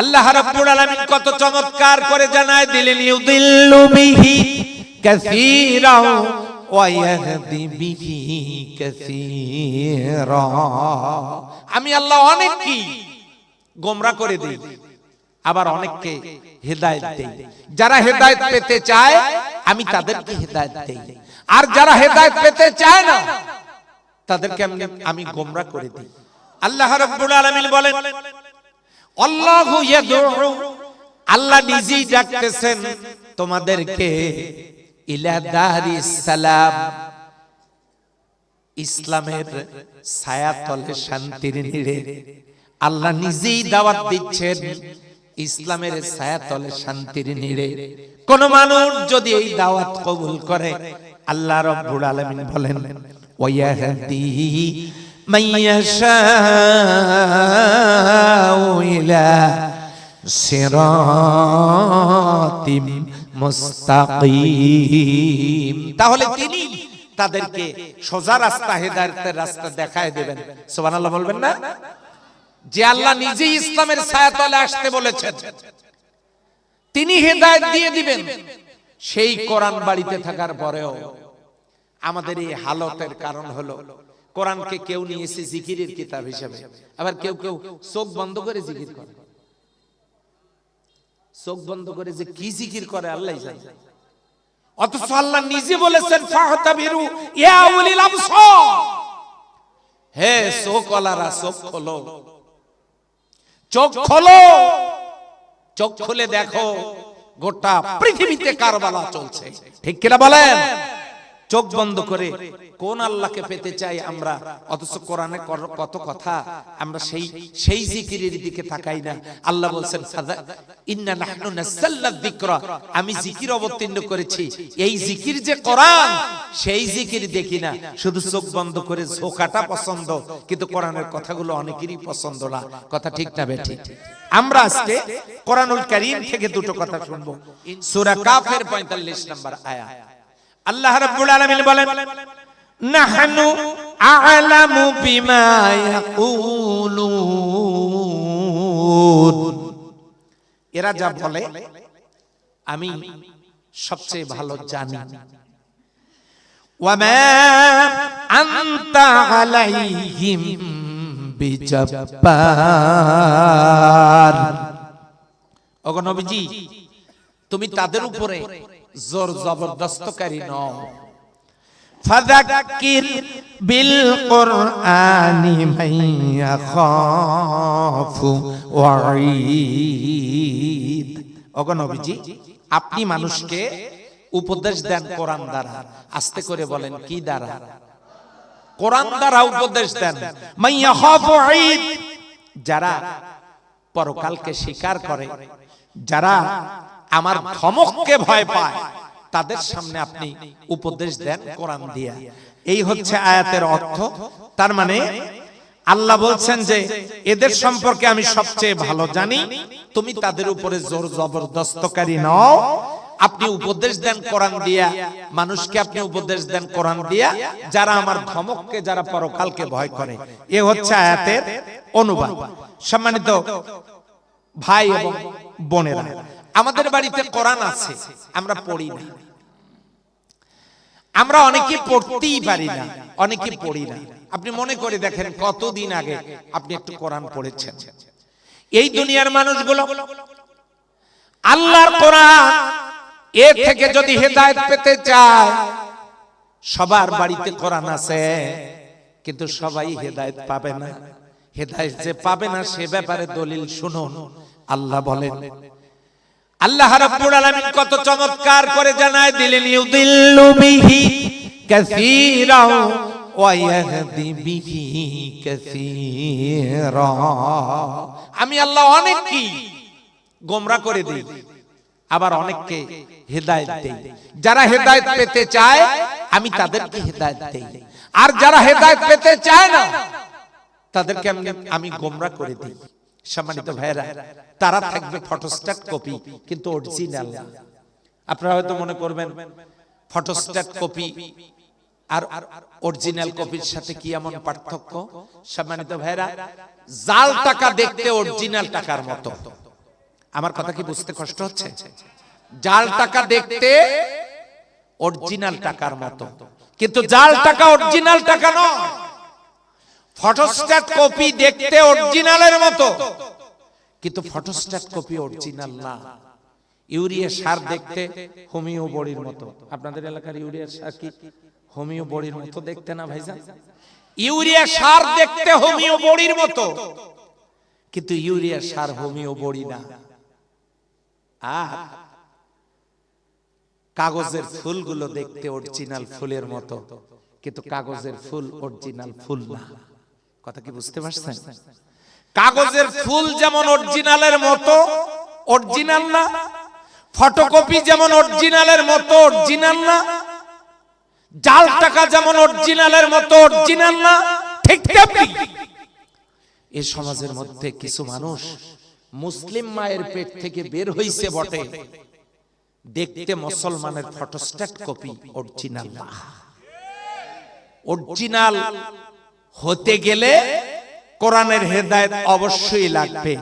আল্লাহ রাব্বুল আলামিন কত চমৎকার করে জানায়, দিলেন, ইউদিল্লু বিহি কাসীরা ওয়া ইয়াহদি বিহি কাসীরা। আমি আল্লাহ অনেক কি গোমরা করে দেই, আবার অনেককে হেদায়েত দেই। যারা হেদায়েত পেতে চায়, আমি তাদেরকে হেদায়েত দেই। আর যারা হেদায়েত পেতে চায় না, তাদেরকে আমি আমি গোমরা করে দিই। আল্লাহ রাব্বুল আলামিন বলেন আল্লাহু আল্লাহ নিজেই ডাকতেছেন তোমাদেরকে, ইলা দারিস সালাম। ইসলামের ছায়াতলে শান্তির নিড়ে আল্লাহ নিজেই দাওয়াত দিচ্ছেন ইসলামের ছায়াতলে শান্তির নিড়ে কোন মানুষ যদি এই দাওয়াত কবুল করে, আল্লাহ রব্বুল আলামিন বলেন ওয়াহদি মাইয়াশাউ ইলা সিরাতিম মুস্তাকিম। তাহলে তিনি তাদেরকে সোজা রাস্তা, হেদায়েতের রাস্তা দেখায় দেবেন। সুবহানাল্লাহ বলবেন না? যে আল্লাহ নিজেই ইসলামের ছায়াতলে আসতে বলেছেন। তিনি হেদায়েত দিয়ে দিবেন। সেই কোরআন বাড়িতে থাকার পরেও আমাদের এই হালতের কারণ হলো কোরআনকে কেউ নিয়েছে জিকিরের কিতাব হিসেবে। আবার কেউ কেউ চোখ বন্ধ করে জিকির করে। চোখ বন্ধ করে যে কি জিকির করে আল্লাহ জানে। অথচ আল্লাহ নিজে বলেছেন ফাহতাবিরু ইয়া উলিল আবসার। হে চোখওয়ালারা চোখ খোলো। চোখ খোলো। চোখ খুলে দেখো গোটা পৃথিবীতে কারবালা চলছে। ঠিক কিনা বলেন? চোখ বন্ধ করে কোন আল্লাহকে পেতে চাই আমরা? অথচ কোরআনে কত কথা আমরা সেই সেই জিকিরের দিকে তাকাই না। আল্লাহ বলছেন ইন্না নাহনু নাযাল্লা যিকরা। আমি জিকির অবতীর্ণ করেছি। এই জিকির যে কোরআন, সেই জিকির দেখি না। শুধু চোখ বন্ধ করে ঝোকাটা পছন্দ, কিন্তু কোরআনের কথাগুলো অনেকেরই পছন্দ না। কথা ঠিক না বেঠি? আমরা আজকে কোরআনুল কারীম থেকে দুটো কথা শুনব। সূরা কাফের 45 নম্বর আয়াত। আল্লাহ রাব্বুল আলামিন বলেন, নাহনু আ'লামু বিমা ইয়াকুলুন। এরা যা বলে, আমি সবচেয়ে ভালো জানি। ওয়ামা আনতা আলাইহিম বিজব্বার। ওগো নবীজি, তুমি তাদের উপরে জোর জবরদস্তকারী নও। ফাযাক্কির বিল কুরআনি মান ইয়াখাফু ওয়াঈদ। ওগো নবীজি, আপনি মানুষকে উপদেশ দেন কোরআন দ্বারা। আস্তে করে বলেন, কি দ্বারা? কোরআন দ্বারা উপদেশ দেন। মান ইয়াখাফু ঈদ যারা পরকালকে স্বীকার করে, যারা আমার ধমককে ভয় পায়। তাদের সামনে আপনি উপদেশ দেন কোরআন দিয়া। এই হচ্ছে আয়াতের অর্থ। তার মানে আল্লাহ বলছেন যে এদের সম্পর্কে আমি সবচেয়ে ভালো জানি। তুমি তাদের উপরে জোর জবরদস্তকারী নও। আপনি উপদেশ দেন কোরআন দিয়া। মানুষকে আপনি উপদেশ দেন কোরআন দিয়া। যারা আমার ধমককে যারা পরকালকে ভয় করে। এ হচ্ছে আয়াতের অনুবাদ। সম্মানিত ভাই এবং বোনেরা আমাদের বাড়িতে কোরআন আছে আমরা পড়ি না। আমরা অনেকে পড়তেই পারি না অনেকে পড়ি না। আপনি মনে করে দেখেন কতদিন আগে আপনি একটু কোরআন পড়েছেন। এই দুনিয়ার মানুষগুলো আল্লাহর কোরআন এ থেকে যদি হেদায়েত পেতে চায় সবার বাড়িতে কোরআন আছে কিন্তু সবাই হেদায়েত পাবে না। হেদায়েত যে পাবে না সে ব্যাপারে দলিল শুনুন। আল্লাহ বলেন আল্লাহ রাব্বুল আলামিন কত চমৎকার করে জানায় দিলেন, ইউদিল্লু বিহি কাসীরা ওয়া ইয়াহদি বিহি কাসীরা। আমি আল্লাহ অনেক কি গোমরা করে দেই, আবার অনেককে হেদায়েত দেই। যারা হেদায়েত পেতে চায়, আমি তাদেরকে হেদায়েত দেই। আর যারা হেদায়েত পেতে চায় না, তাদেরকে আমি আমি গোমরা করে দিই। সম্মানিত ভাইয়েরা তারা থাকবে ফটোস্ট্যাট কপি কিন্তু অরিজিনাল আপনারা হয়তো মনে করবেন ফটোস্ট্যাট কপি আর অরিজিনাল কপির সাথে কি এমন পার্থক্য? সম্মানিত ভাইয়েরা জাল টাকা দেখতে অরিজিনাল টাকার মতো। আমার কথা কি বুঝতে কষ্ট হচ্ছে? জাল টাকা দেখতে অরিজিনাল টাকার মতো। কিন্তু জাল টাকা অরিজিনাল টাকা নয়। ফটোস্ট্যাট কপি দেখতে অরিজিনালের মতো। কিন্তু ফটোস্ট্যাট কপি অরিজিনাল না। ইউরিয়া সার দেখতে হোমিও বড়ির মতো। আপনাদের এলাকার ইউরিয়া সার কি? হোমিও বড়ির মতো দেখতে না ভাইজান? ইউরিয়া সার দেখতে হোমিও বড়ির মতো। কিন্তু ইউরিয়া সার হোমিও বড়ি না। আর কাগজের ফুলগুলো দেখতে অরিজিনাল ফুলের মতো। কিন্তু কাগজের ফুল অরিজিনাল ফুল না। কথা কি বুঝতে পারছেন? কাগজের ফুল যেমন অরিজিনালের মতো অরিজিনাল না? ফটোকপি যেমন অরিজিনালের মতো অরিজিনাল না? জাল টাকা যেমন অরিজিনালের মতো অরিজিনাল না? ঠিক তেমনি। এই সমাজের মধ্যে কিছু মানুষ মুসলিম মায়ের পেট থেকে বের হইছে বটে। দেখতে মুসলমানের ফটোস্ট্যাট কপি অরিজিনাল না। অরিজিনাল হতে গেলে কোরআনের হেদায়ত অবশ্যই লাগবে।